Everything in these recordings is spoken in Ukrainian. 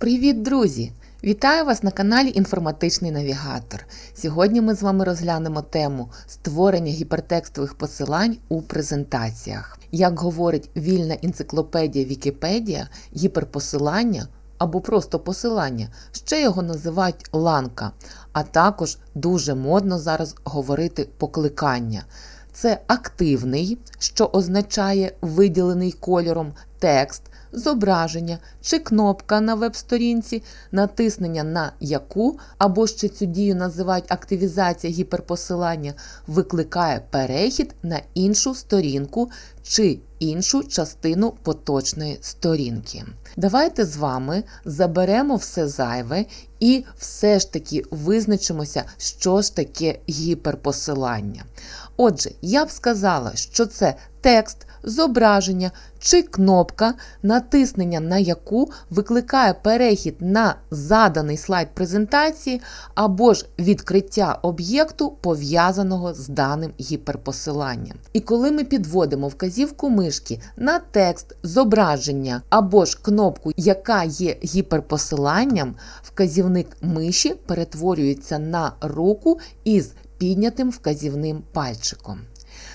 Привіт, друзі! Вітаю вас на каналі Інформатичний Навігатор. Сьогодні ми з вами розглянемо тему створення гіпертекстових посилань у презентаціях. Як говорить вільна енциклопедія Вікіпедія, гіперпосилання або просто посилання, ще його називають ланка, а також дуже модно зараз говорити покликання. Це активний, що означає виділений кольором текст, зображення чи кнопка на веб-сторінці, натиснення на яку або ще цю дію називають активізація гіперпосилання, викликає перехід на іншу сторінку чи іншу частину поточної сторінки. Давайте з вами заберемо все зайве і все ж таки визначимося, що ж таке гіперпосилання. Отже, я б сказала, що це текст, зображення чи кнопка, натиснення на яку викликає перехід на заданий слайд презентації або ж відкриття об'єкту, пов'язаного з даним гіперпосиланням. І коли ми підводимо вказівку мишки на текст, зображення або ж кнопку, яка є гіперпосиланням, вказівник миші перетворюється на руку із піднятим вказівним пальчиком.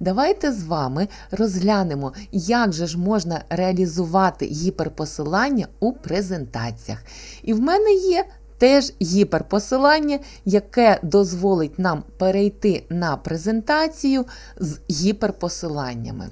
Давайте з вами розглянемо, як же ж можна реалізувати гіперпосилання у презентаціях. І в мене є теж гіперпосилання, яке дозволить нам перейти на презентацію з гіперпосиланнями.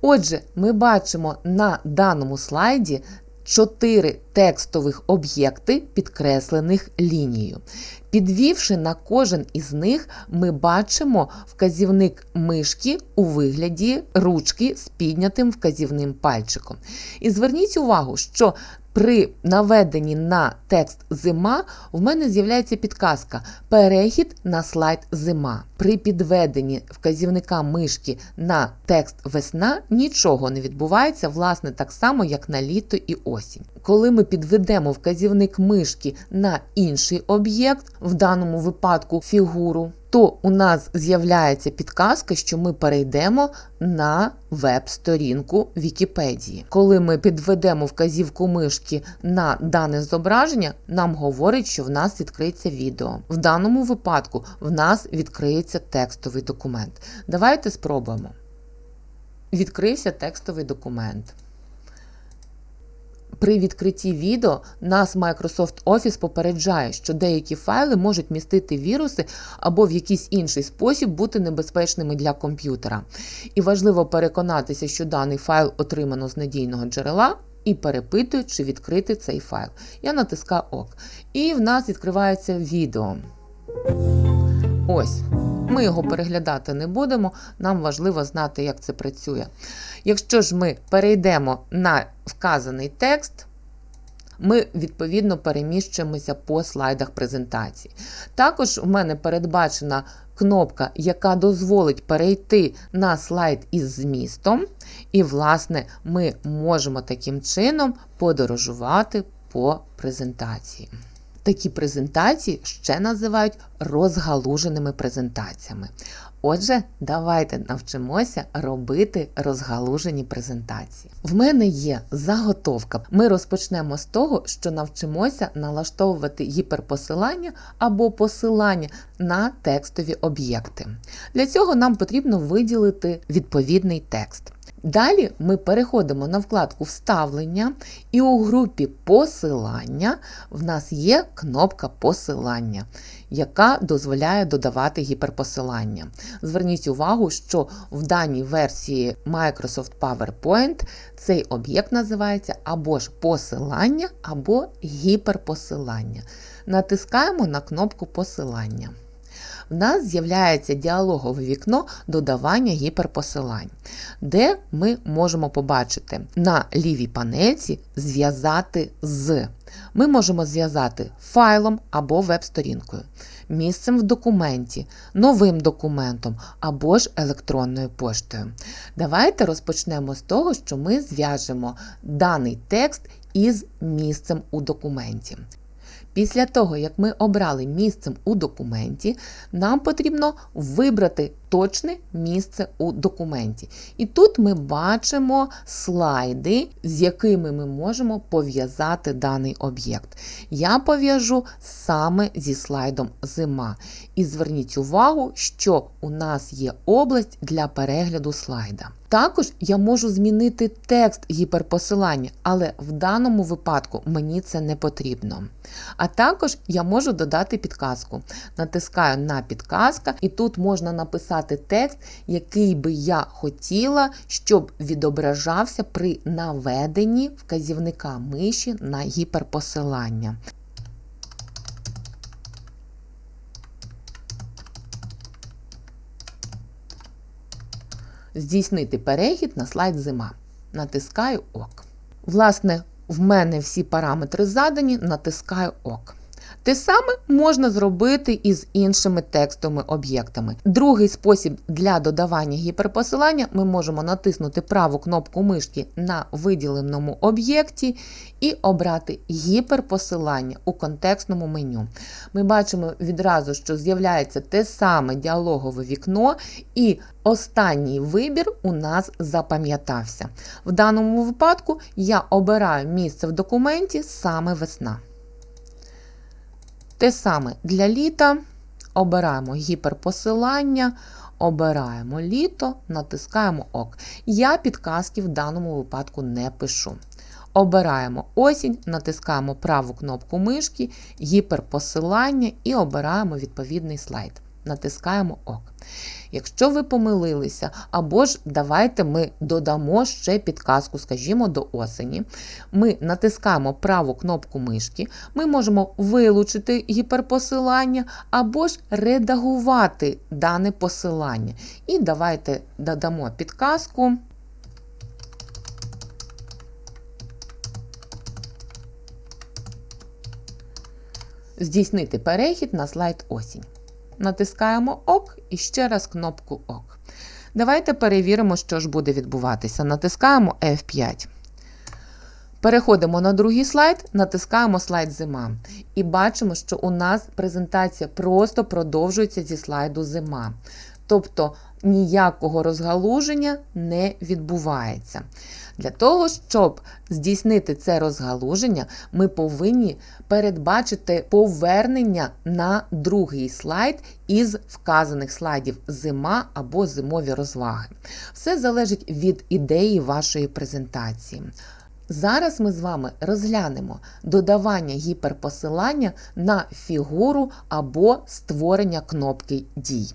Отже, ми бачимо на даному слайді чотири текстових об'єкти, підкреслених лінією. Підвівши на кожен із них, ми бачимо вказівник мишки у вигляді ручки з піднятим вказівним пальчиком. І зверніть увагу, що при наведенні на текст зима в мене з'являється підказка Перехід на слайд зима. При підведенні вказівника мишки на текст весна нічого не відбувається, власне, так само, як на літо і осінь. Коли ми підведемо вказівник мишки на інший об'єкт, в даному випадку фігуру, то у нас з'являється підказка, що ми перейдемо на веб-сторінку Вікіпедії. Коли ми підведемо вказівку мишки на дане зображення, нам говорить, що в нас відкриється відео. В даному випадку в нас відкриється текстовий документ. Давайте спробуємо. Відкрився текстовий документ. При відкритті відео нас Microsoft Office попереджає, що деякі файли можуть містити віруси або в якийсь інший спосіб бути небезпечними для комп'ютера. І важливо переконатися, що даний файл отримано з надійного джерела. І перепитую, чи відкрити цей файл. Я натискаю ОК. І в нас відкривається відео. Ось. Ми його переглядати не будемо, нам важливо знати, як це працює. Якщо ж ми перейдемо на вказаний текст, ми відповідно переміщуємося по слайдах презентації. Також у мене передбачена кнопка, яка дозволить перейти на слайд із змістом, і, власне, ми можемо таким чином подорожувати по презентації. Такі презентації ще називають розгалуженими презентаціями. Отже, давайте навчимося робити розгалужені презентації. В мене є заготовка. Ми розпочнемо з того, що навчимося налаштовувати гіперпосилання або посилання на текстові об'єкти. Для цього нам потрібно виділити відповідний текст. Далі ми переходимо на вкладку Вставлення, і у групі Посилання в нас є кнопка Посилання, яка дозволяє додавати гіперпосилання. Зверніть увагу, що в даній версії Microsoft PowerPoint цей об'єкт називається або ж посилання, або гіперпосилання. Натискаємо на кнопку Посилання в нас з'являється діалогове вікно додавання гіперпосилань, де ми можемо побачити на лівій панельці зв'язати з. Ми можемо зв'язати файлом або веб-сторінкою, місцем в документі, новим документом або ж електронною поштою. Давайте розпочнемо з того, що ми зв'яжемо даний текст із місцем у документі. Після того, як ми обрали місцем у документі, нам потрібно вибрати точне місце у документі. І тут ми бачимо слайди, з якими ми можемо пов'язати даний об'єкт. Я пов'яжу саме зі слайдом зима. І зверніть увагу, що у нас є область для перегляду слайда. Також я можу змінити текст гіперпосилання, але в даному випадку мені це не потрібно. А також я можу додати підказку. Натискаю на підказка, і тут можна написати текст, який би я хотіла, щоб відображався при наведенні вказівника миші на гіперпосилання. Здійснити перехід на слайд зима. Натискаю ОК. Власне, в мене всі параметри задані, натискаю ОК. Те саме можна зробити і з іншими текстовими об'єктами. Другий спосіб для додавання гіперпосилання ми можемо натиснути праву кнопку мишки на виділеному об'єкті і обрати гіперпосилання у контекстному меню. Ми бачимо відразу, що з'являється те саме діалогове вікно, і останній вибір у нас запам'ятався. В даному випадку я обираю місце в документі саме весна. Те саме для літа. Обираємо гіперпосилання, обираємо літо, натискаємо ОК. Я підказки в даному випадку не пишу. Обираємо осінь, натискаємо праву кнопку мишки, гіперпосилання і обираємо відповідний слайд. Натискаємо ОК. Якщо ви помилилися, або ж давайте ми додамо ще підказку, скажімо, до осені. Ми натискаємо праву кнопку мишки, ми можемо вилучити гіперпосилання, або ж редагувати дане посилання. І давайте додамо підказку. Здійснити перехід на слайд осінь. Натискаємо ОК і ще раз кнопку ОК. Давайте перевіримо, що ж буде відбуватися. Натискаємо F5. Переходимо на другий слайд, натискаємо слайд зима. І бачимо, що у нас презентація просто продовжується зі слайду зима. Тобто ніякого розгалуження не відбувається. Для того, щоб здійснити це розгалуження, ми повинні передбачити повернення на другий слайд із вказаних слайдів зима або зимові розваги. Все залежить від ідеї вашої презентації. Зараз ми з вами розглянемо додавання гіперпосилання на фігуру або створення кнопки дій.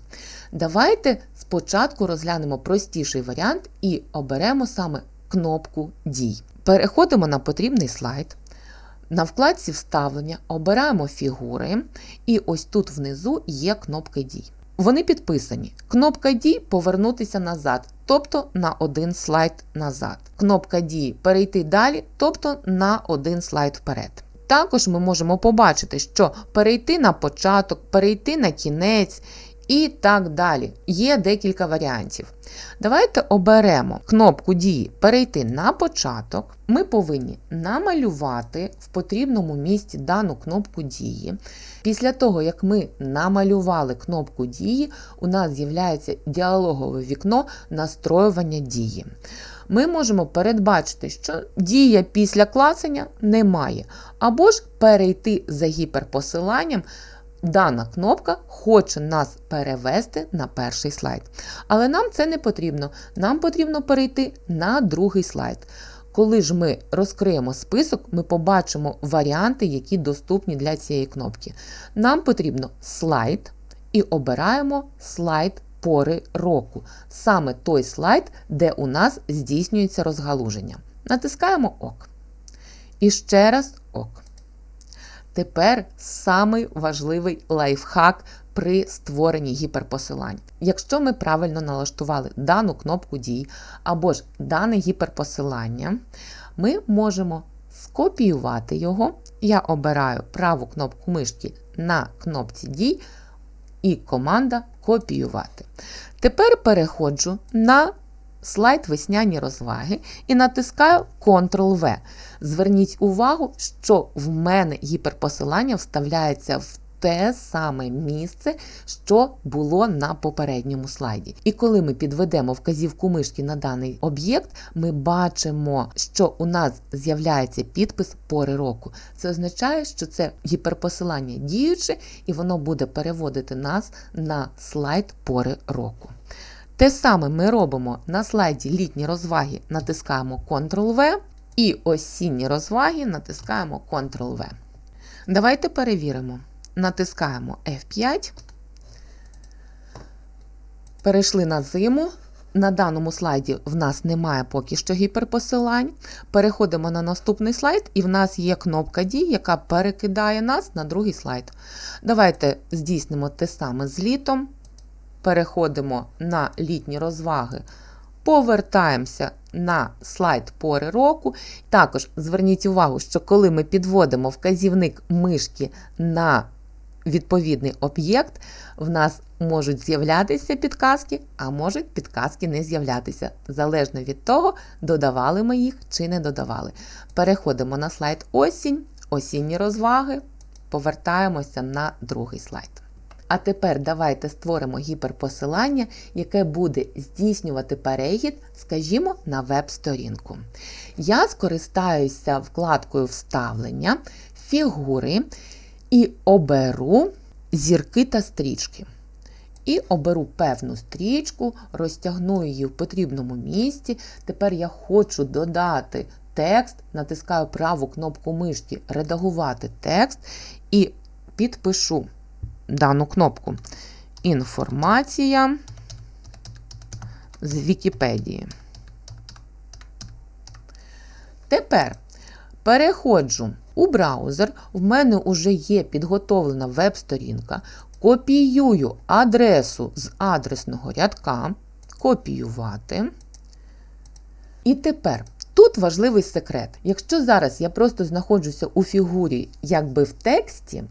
Давайте спочатку розглянемо простіший варіант і оберемо саме кнопку дій. Переходимо на потрібний слайд. На вкладці Вставлення обираємо фігури, і ось тут внизу є кнопки дій. Вони підписані. Кнопка дій повернутися назад, тобто на один слайд назад. Кнопка дій перейти далі, тобто на один слайд вперед. Також ми можемо побачити, що перейти на початок, перейти на кінець і так далі. Є декілька варіантів. Давайте оберемо кнопку дії Перейти на початок. Ми повинні намалювати в потрібному місці дану кнопку дії. Після того, як ми намалювали кнопку дії, у нас з'являється діалогове вікно настроювання дії. Ми можемо передбачити, що дія після клацання немає, або ж перейти за гіперпосиланням Дана кнопка хоче нас перевести на перший слайд. Але нам це не потрібно. Нам потрібно перейти на другий слайд. Коли ж ми розкриємо список, ми побачимо варіанти, які доступні для цієї кнопки. Нам потрібно слайд і обираємо слайд пори року. Саме той слайд, де у нас здійснюється розгалуження. Натискаємо ОК. І ще раз ОК. Тепер самий важливий лайфхак при створенні гіперпосилань. Якщо ми правильно налаштували дану кнопку дій або ж дане гіперпосилання, ми можемо скопіювати його. Я обираю праву кнопку мишки на кнопці дій і команда копіювати. Тепер переходжу на слайд весняні розваги і натискаю Ctrl-V. Зверніть увагу, що в мене гіперпосилання вставляється в те саме місце, що було на попередньому слайді. І коли ми підведемо вказівку мишки на даний об'єкт, ми бачимо, що у нас з'являється підпис пори року. Це означає, що це гіперпосилання діюче, і воно буде переводити нас на слайд пори року. Те саме ми робимо на слайді літні розваги, натискаємо Ctrl-V, і осінні розваги натискаємо Ctrl-V. Давайте перевіримо. Натискаємо F5. Перейшли на зиму. На даному слайді в нас немає поки що гіперпосилань. Переходимо на наступний слайд, і в нас є кнопка дій, яка перекидає нас на другий слайд. Давайте здійснимо те саме з літом. Переходимо на літні розваги, повертаємося на слайд пори року. Також зверніть увагу, що коли ми підводимо вказівник мишки на відповідний об'єкт, в нас можуть з'являтися підказки, а можуть підказки не з'являтися, залежно від того, додавали ми їх чи не додавали. Переходимо на слайд осінь, осінні розваги, повертаємося на другий слайд. А тепер давайте створимо гіперпосилання, яке буде здійснювати перехід, скажімо, на веб-сторінку. Я скористаюся вкладкою Вставлення, фігури і оберу зірки та стрічки. І оберу певну стрічку, розтягну її в потрібному місці. Тепер я хочу додати текст, натискаю праву кнопку мишки Редагувати текст і підпишу дану кнопку. Інформація з Вікіпедії. Тепер переходжу у браузер. В мене вже є підготовлена веб-сторінка. Копіюю адресу з адресного рядка. Копіювати. І тепер. Тут важливий секрет. Якщо зараз я просто знаходжуся у фігурі, якби в тексті,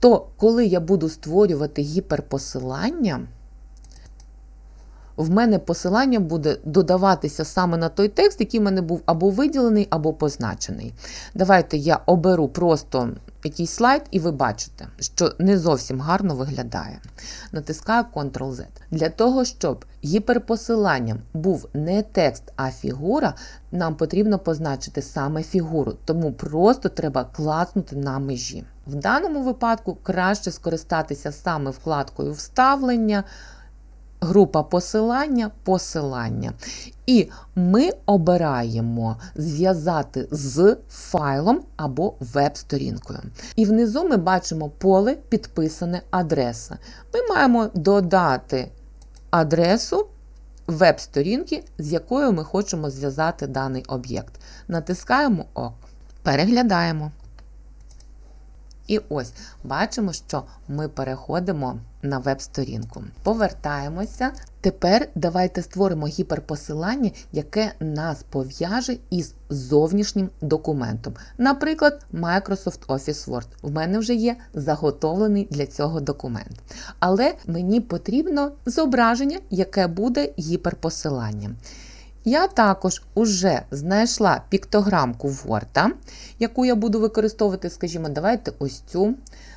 то коли я буду створювати гіперпосилання, в мене посилання буде додаватися саме на той текст, який в мене був або виділений, або позначений. Давайте я оберу просто якийсь слайд, і ви бачите, що не зовсім гарно виглядає. Натискаю Ctrl-Z. Для того, щоб гіперпосиланням був не текст, а фігура, нам потрібно позначити саме фігуру, тому просто треба класнути на межі. В даному випадку краще скористатися саме вкладкою Вставлення. Група посилання, посилання. І ми обираємо зв'язати з файлом або веб-сторінкою. І внизу ми бачимо поле підписане адреса. Ми маємо додати адресу веб-сторінки, з якою ми хочемо зв'язати даний об'єкт. Натискаємо ОК. Переглядаємо. І ось бачимо, що ми переходимо на веб-сторінку. Повертаємося. Тепер давайте створимо гіперпосилання, яке нас пов'яже із зовнішнім документом. Наприклад, Microsoft Office Word. В мене вже є заготовлений для цього документ. Але мені потрібно зображення, яке буде гіперпосиланням. Я також уже знайшла піктограмку Word, яку я буду використовувати, скажімо, давайте ось цю.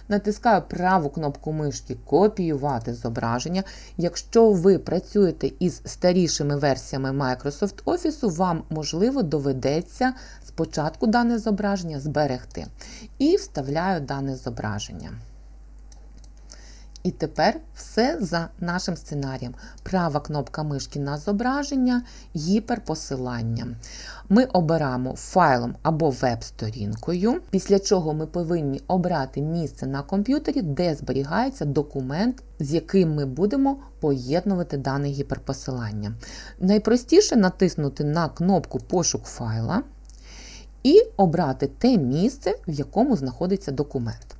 Натискаю праву кнопку мишки Копіювати зображення. Якщо ви працюєте із старішими версіями Microsoft Office, вам, можливо, доведеться спочатку дане зображення зберегти. І вставляю дане зображення. І тепер все за нашим сценарієм. Права кнопка мишки на зображення, гіперпосилання. Ми обираємо файлом або веб-сторінкою, після чого ми повинні обрати місце на комп'ютері, де зберігається документ, з яким ми будемо поєднувати дане гіперпосилання. Найпростіше натиснути на кнопку Пошук файла і обрати те місце, в якому знаходиться документ.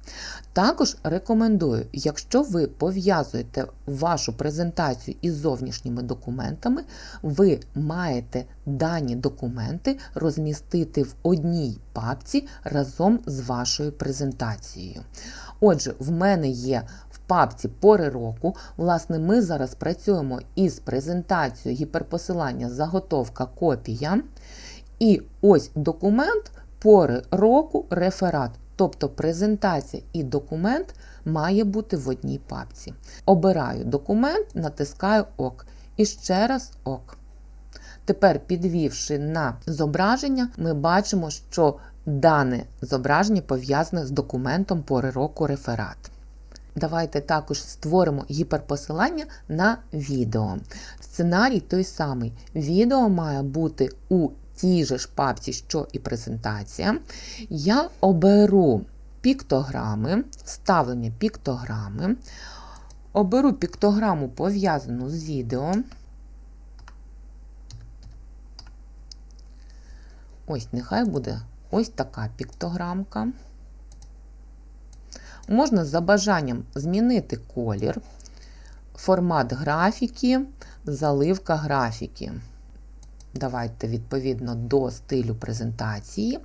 Також рекомендую, якщо ви пов'язуєте вашу презентацію із зовнішніми документами, ви маєте дані документи розмістити в одній папці разом з вашою презентацією. Отже, в мене є в папці пори року. Власне, ми зараз працюємо із презентацією гіперпосилання заготовка копія. І ось документ пори року реферат. Тобто презентація і документ має бути в одній папці. Обираю документ, натискаю ОК. І ще раз ОК. Тепер, підвівши на зображення, ми бачимо, що дане зображення пов'язане з документом пори року реферат. Давайте також створимо гіперпосилання на відео. Сценарій той самий. Відео має бути у тій же ж папці, що і презентація. Я оберу піктограми, вставлення піктограми, оберу піктограму пов'язану з відео. Ось, нехай буде ось така піктограмка. Можна за бажанням змінити колір, формат графіки, заливка графіки. Давайте відповідно до стилю презентації.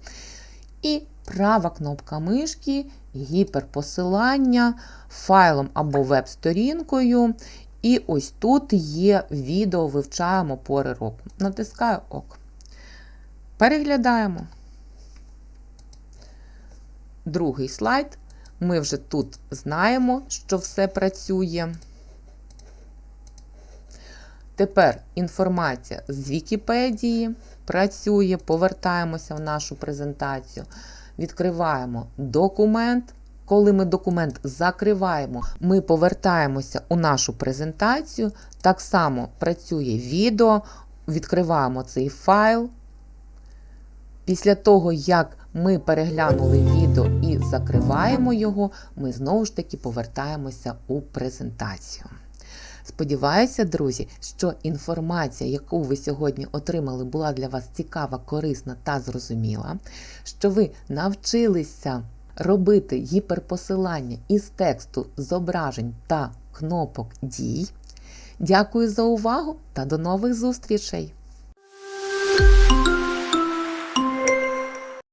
І права кнопка мишки, гіперпосилання файлом або веб-сторінкою. І ось тут є відео, вивчаємо пори року. Натискаю ОК. Переглядаємо. Другий слайд. Ми вже тут знаємо, що все працює. Тепер інформація з Вікіпедії працює, повертаємося в нашу презентацію, відкриваємо документ. Коли ми документ закриваємо, ми повертаємося у нашу презентацію. Так само працює відео, відкриваємо цей файл. Після того, як ми переглянули відео і закриваємо його, ми знову ж таки повертаємося у презентацію. Сподіваюся, друзі, що інформація, яку ви сьогодні отримали, була для вас цікава, корисна та зрозуміла, що ви навчилися робити гіперпосилання із тексту зображень та кнопок дій. Дякую за увагу та до нових зустрічей!